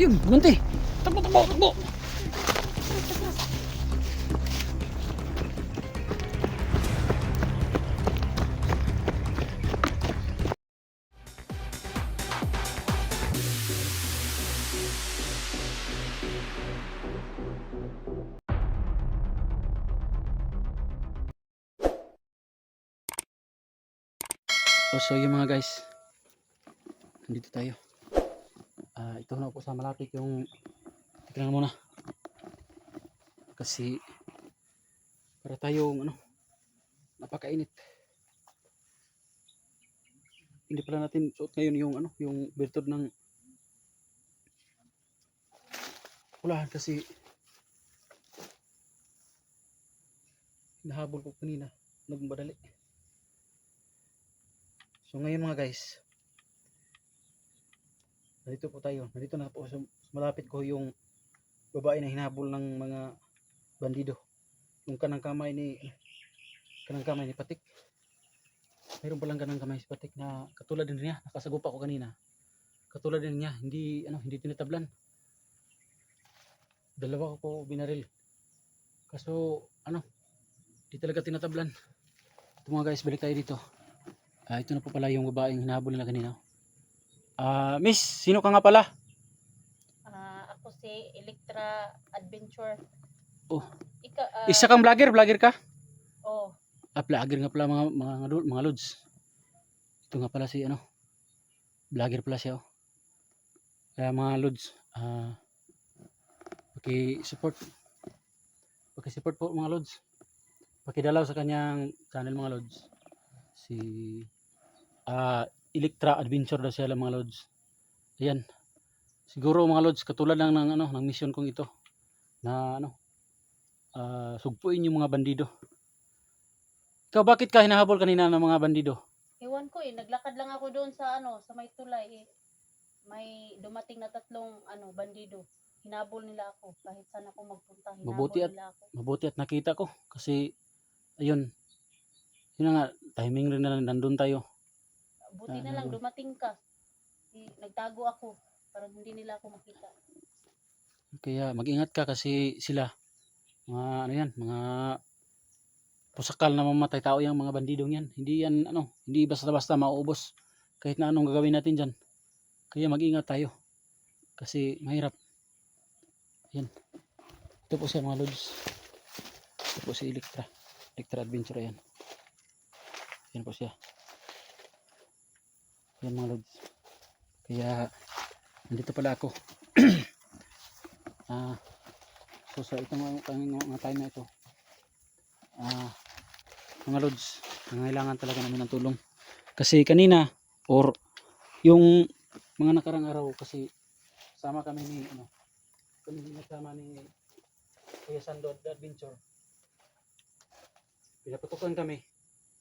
Yun, bunti. Takbo, takbo, takbo. Oh, so yung mga guys, nandito tayo. Ah, ito na po sa malapit yung tignan muna. Kasi para tayong ano, napakainit. Hindi pala natin suot ngayon yung ano, yung bertod ng ulahan kasi nahabol ko kanina nagmadali. So ngayon mga guys, Nandito po tayo. Nandito na po malapit ko yung babae na hinabol ng mga bandido. Yung kanang kamay ni kanang kamay ni Patik. Mayroon palang kanang kamay si Patik na katulad din niya. Nakasagupa ko kanina. Katulad din niya. Hindi ano hindi tinatablan. Dalawa ko po binaril. Kaso ano hindi talaga tinatablan. Ito mga guys, balik tayo dito. Ah, ito na po pala yung babaeng hinabol nila kanina. Ah, miss, sino ka nga pala? Ah, ako si Electra Adventure. Oh. Ika, ah, Isa kang vlogger, vlogger ka? oh, Ah, vlogger nga pala mga mga mga, lo- mga lods. Ito nga pala si ano. Vlogger pala siya. Oh. Kaya mga lods, ah paki-support. Paki-support po mga lods. Paki-dalaw sa kanyang channel mga lods. Si ah Electra Adventure daw siya lang mga lods. Ayan. Siguro mga lods katulad lang ng ano ng mission kong ito na ano ah sugpuin yung mga bandido. Ikaw, bakit ka hinahabol kanina ng mga bandido? ewan ko eh, naglakad lang ako doon sa ano, sa may tulay eh. May dumating na tatlong ano, bandido. Hinabol nila ako kahit saan ako magpunta. Hinabol Mabuti at- nila ako. Mabuti at nakita ko kasi ayun, yun na nga, timing rin na nandun tayo. Buti Ah, na lang hinabol. dumating ka. Nagtago ako para hindi nila ako makita. Kaya mag-ingat ka kasi sila, mga ano yan, mga pusakal na mamatay tao yung mga bandidong yan. Hindi yan, ano, hindi basta-basta mauubos kahit na anong gagawin natin dyan. Kaya mag-ingat tayo kasi mahirap. Yan. Ito po siya mga lods. Ito po si Electra. Electra Adventure yan. Yan po siya. Yan mga lods. Kaya nandito pala ako. Ah, so sa itong mga, time na ito, ah, mga lods, nangailangan talaga namin ng tulong. Kasi kanina, or yung mga nakarang araw, kasi sama kami ni, ano, kami nagsama ni Kuya Sando at Adventure. Pinaputukan kami.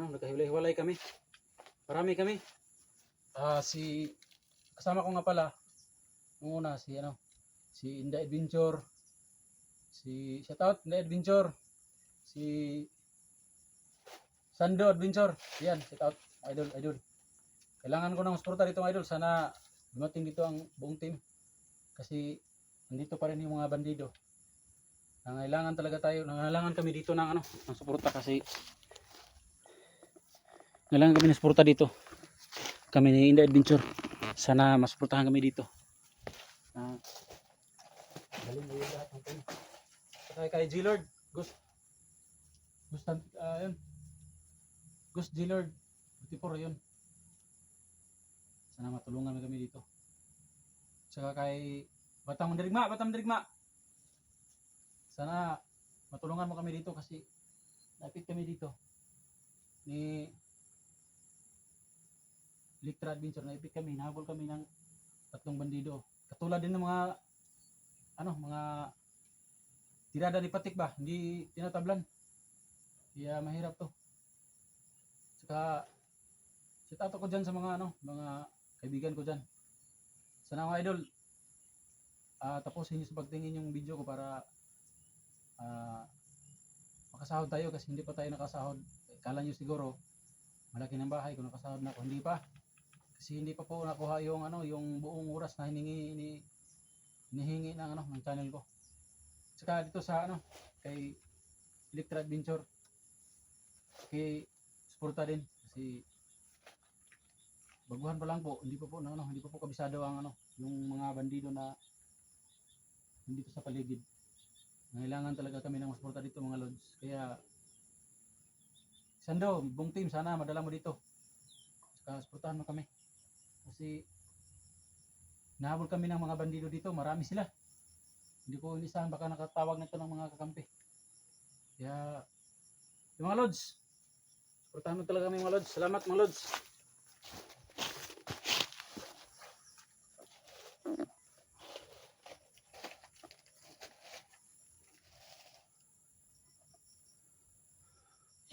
No, nagkahiwalay-hiwalay kami. Marami kami. Ah, si kasama ko nga pala nung si ano si Inda Adventure si shout out Inda Adventure si Sando Adventure yan shout out idol idol. Kailangan ko ng suporta dito idol sana dumating dito ang buong team kasi nandito pa rin yung mga bandido. Nangailangan talaga tayo nangailangan kami dito ng ano ng suporta kasi nangailangan kami ng suporta dito kami ni Inda Adventure. Sana masuportahan kami dito. Ah, galing mo yung lahat ng kay G-Lord Gus. Gus uh, yun. Gus G-Lord 54 yun. Sana matulungan kami dito. Saka kay Batang Mandirigma Batang Mandirigma. Sana matulungan mo kami dito kasi napit kami dito ni Electra Adventure naipit kami nahabol kami ng tatlong bandido. Katulad din ng mga ano mga tirada ni Patik ba? Hindi tinatablan. Kaya mahirap to. Saka sit out ko dyan sa mga ano mga kaibigan ko dyan. Sana mga idol ah tapusin nyo sa pagtingin yung video ko para ah makasahod tayo kasi hindi pa tayo nakasahod. Kala nyo siguro malaki ng bahay kung nakasahod na ako. Hindi pa kasi hindi pa po nakuha yung ano yung buong oras na hiningi ni hinihingi ng ano ng channel ko. Saka dito sa ano kay Electra Adventure kay suporta din kasi baguhan pa lang po, hindi pa po na ano, hindi pa po kabisado ang ano, yung mga bandido na nandito sa paligid. Nangailangan talaga kami ng suporta dito mga lods. Kaya Sando, buong team, sana madala mo dito. Saka suportahan mo kami. Kasi nahabol kami ng mga bandido dito, marami sila. Hindi ko inisahan baka nakatawag na ito ng mga kakampi. Kaya, yung mga lods, suportahan mo talaga kami mga lods. Salamat mga lods.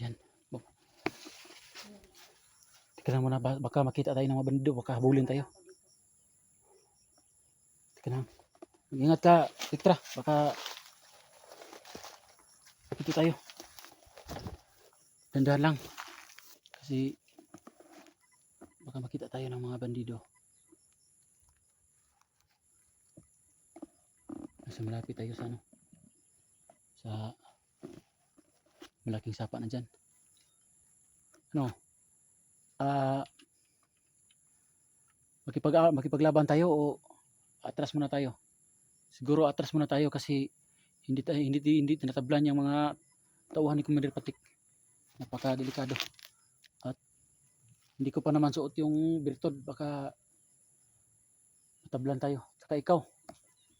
Yan. Bo- Teka muna, ba- baka makita tayo ng mga bandido, baka habulin tayo. Teka lang. Ingat ka, Victra, baka makita tayo. Dandahan lang. Kasi baka makita tayo ng mga bandido. Nasa malapit tayo sa ano? Sa malaking sapa na dyan. Ano? Ah, makipag ah, makipaglaban tayo o atras muna tayo. Siguro atras muna tayo kasi hindi hindi hindi tinatablan yung mga tauhan ni Commander Patik. Napakadelikado. At hindi ko pa naman suot yung birtod baka matablan tayo. Saka ikaw.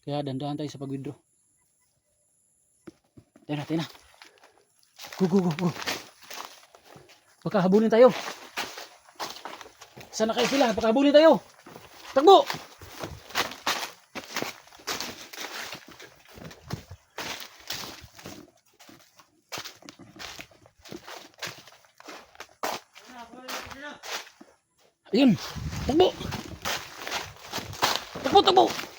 Kaya dandahan tayo sa pag-withdraw. Tayo na, tayo na. Go, go, go, go. Baka habulin tayo. Sana kayo sila, baka habulin tayo. Takbo! Ayun, takbo! Takbo, takbo!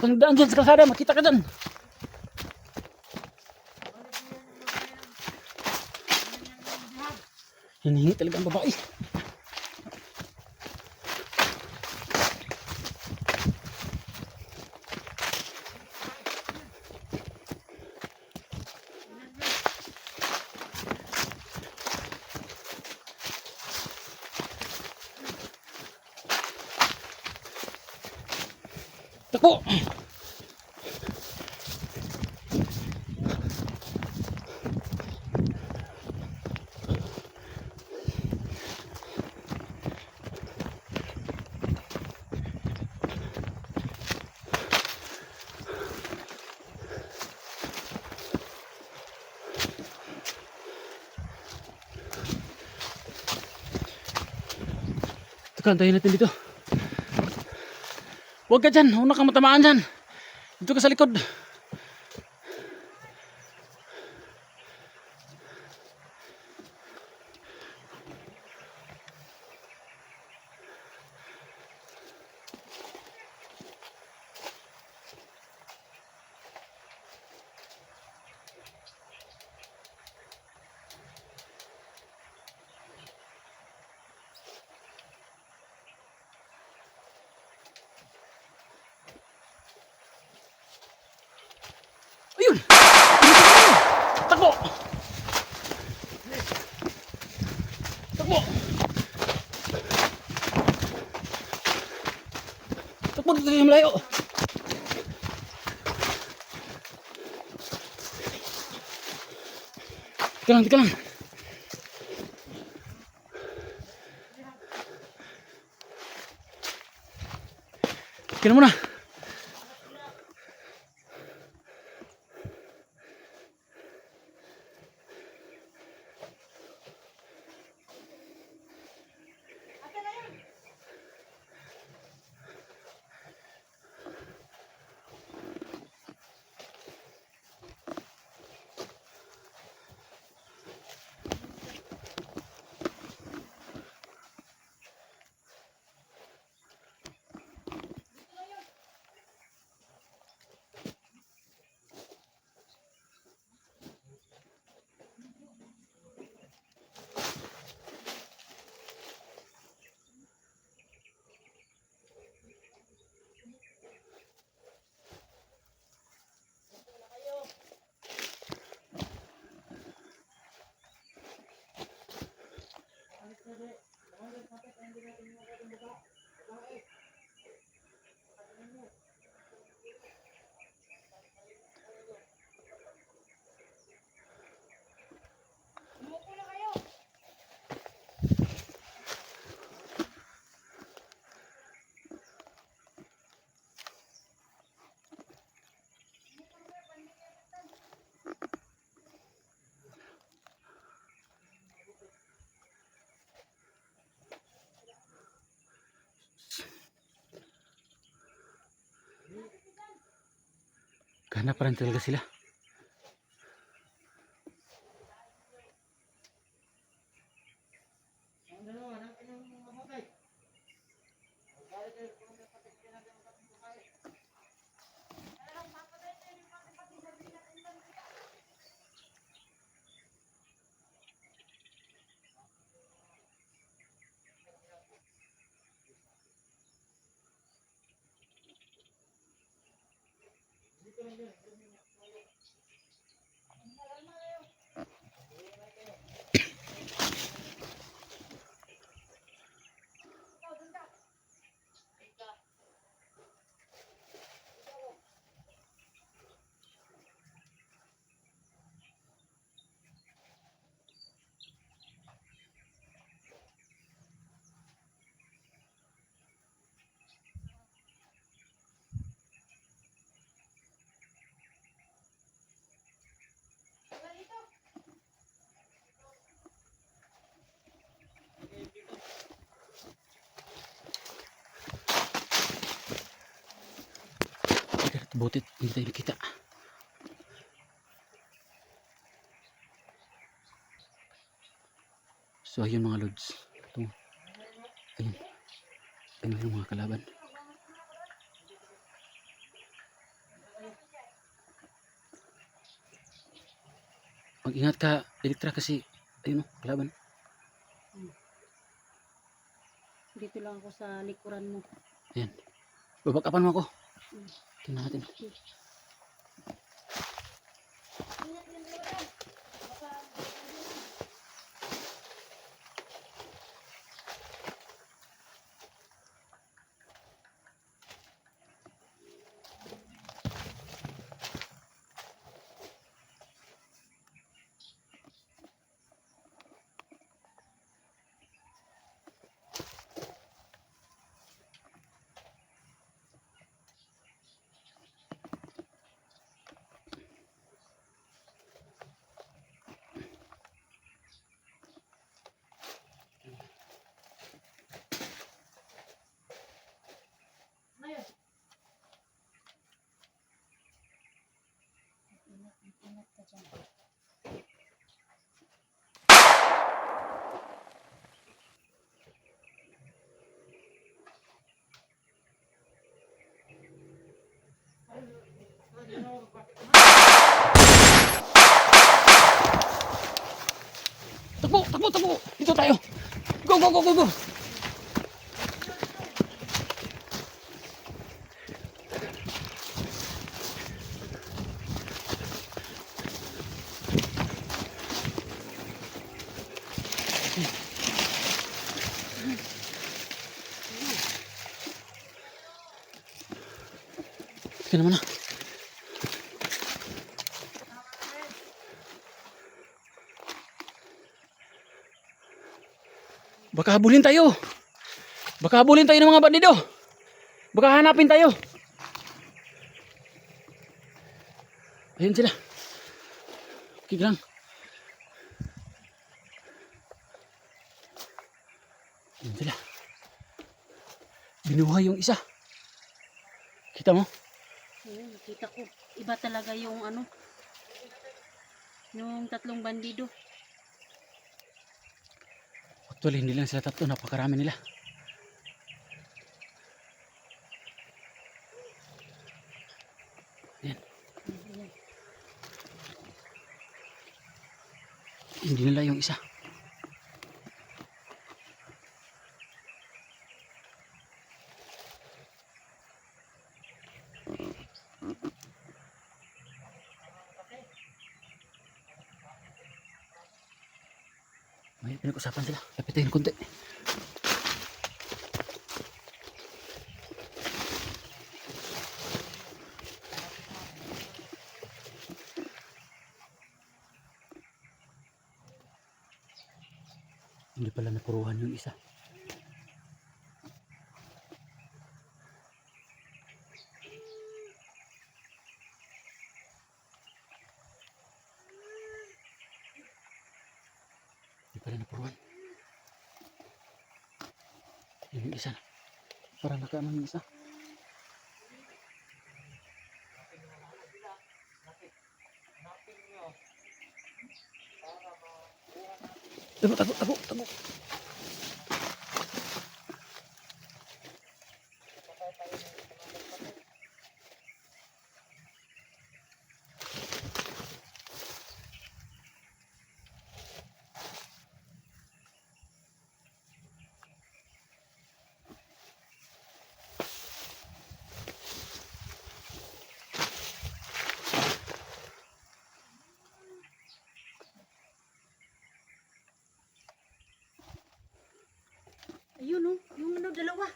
Kang daan dyan sa kalsada, makita ka dyan. Hinihingi talaga ang babae. Takbo! Teka, antayin natin dito. Huwag ka dyan, una kang matamaan dyan. Dito ka sa likod. Ayun! Takbo! Takbo! Takbo dito yung malayo. Teka lang, teka lang. Teka lang muna. Gana pa rin talaga sila. Butit, hindi tayo nakita. So ayun mga lods. Ito. Ayun. Ayun yung mga kalaban. Mag-ingat ka, Elektra, kasi ayun o, kalaban. Dito lang ako sa likuran mo. Ayan. Babakapan mo ako. Tingnan natin. Ingat, ingat ka dyan. Takbo, takbo, takbo. Dito tayo. Go, go, go, go, go. Sige naman na. Baka habulin tayo. Baka habulin tayo ng mga bandido. Baka hanapin tayo. Ayun sila. Okay lang. Ayun sila. Binuhay yung isa. Kita mo? Ayun, nakita ko. Iba talaga yung ano. Yung tatlong bandido. Actually, hindi lang sila tatlo. Napakarami nila. Yan. Ayan. Hindi nila yung isa. May pinag-usapan sila. Kapit tayo ng konti. Yun yung isa. Hindi pa rin napuruan. Yun yung isa. Parang nakaano yung isa. Tago, tago, Ayun oh, yung ano, dalawa.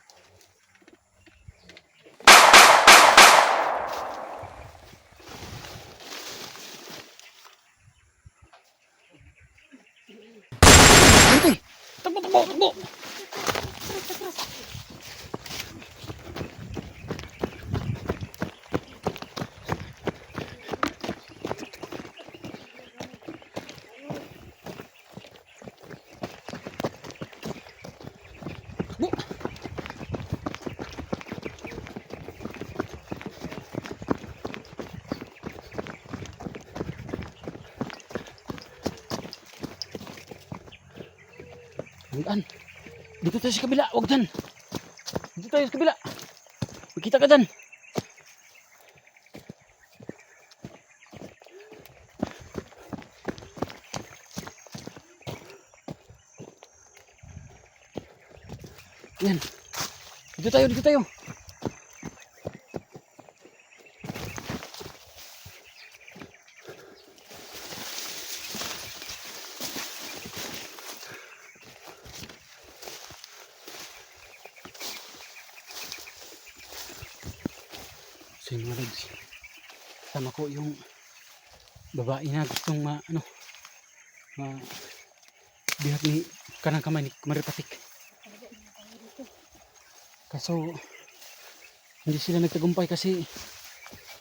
Dito eh. Takbo. Hanggaan. Dito tayo sa kabila. Huwag dyan. Dito tayo sa kabila. Makita ka dyan. Yan. Dito tayo, dito tayo. So yun mga lods. Tama ko yung babae na gustong ma, ano, ma, bihag ni kanang kamay ni Maripatik. Kaso, hindi sila nagtagumpay kasi,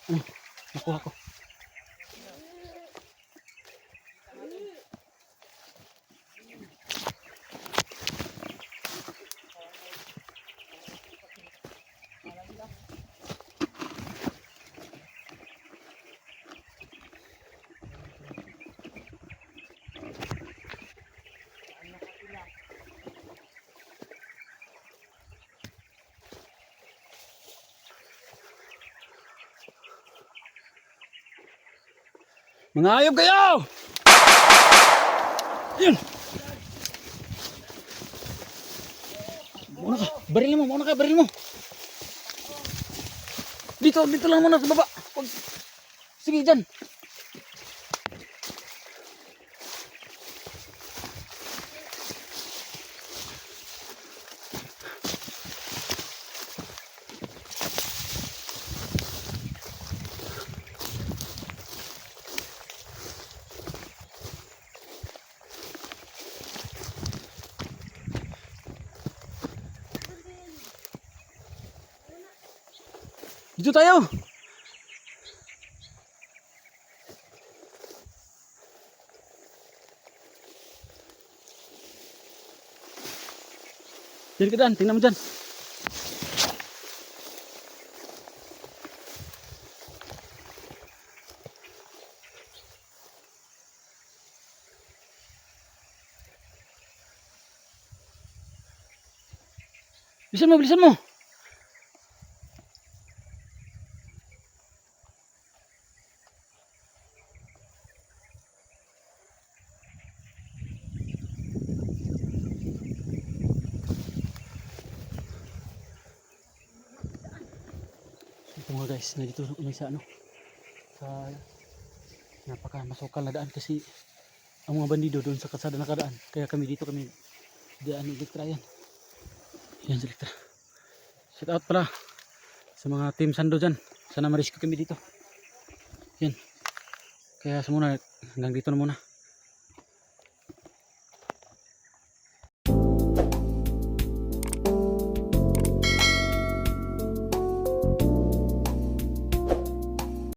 ano, nakuha ko. Mga ayop kayo! Yun! Muna ka, baril mo, muna ka, baril mo. Dito, dito lang muna sa baba. Sige, dyan. Dito tayo. Diyan ka dyan, tingnan mo dyan. Bilisan mo, bilisan mo. Mga guys, nandito kami sa ano, sa napaka masukal na daan kasi ang mga bandido doon sa kalsada nakadaan. Kaya kami dito kami daan Elektra yan. Yan si Elektra. Shout out pala sa mga team Sando dyan. Sana ma-rescue kami dito. Yan. Kaya sa muna, hanggang dito na muna.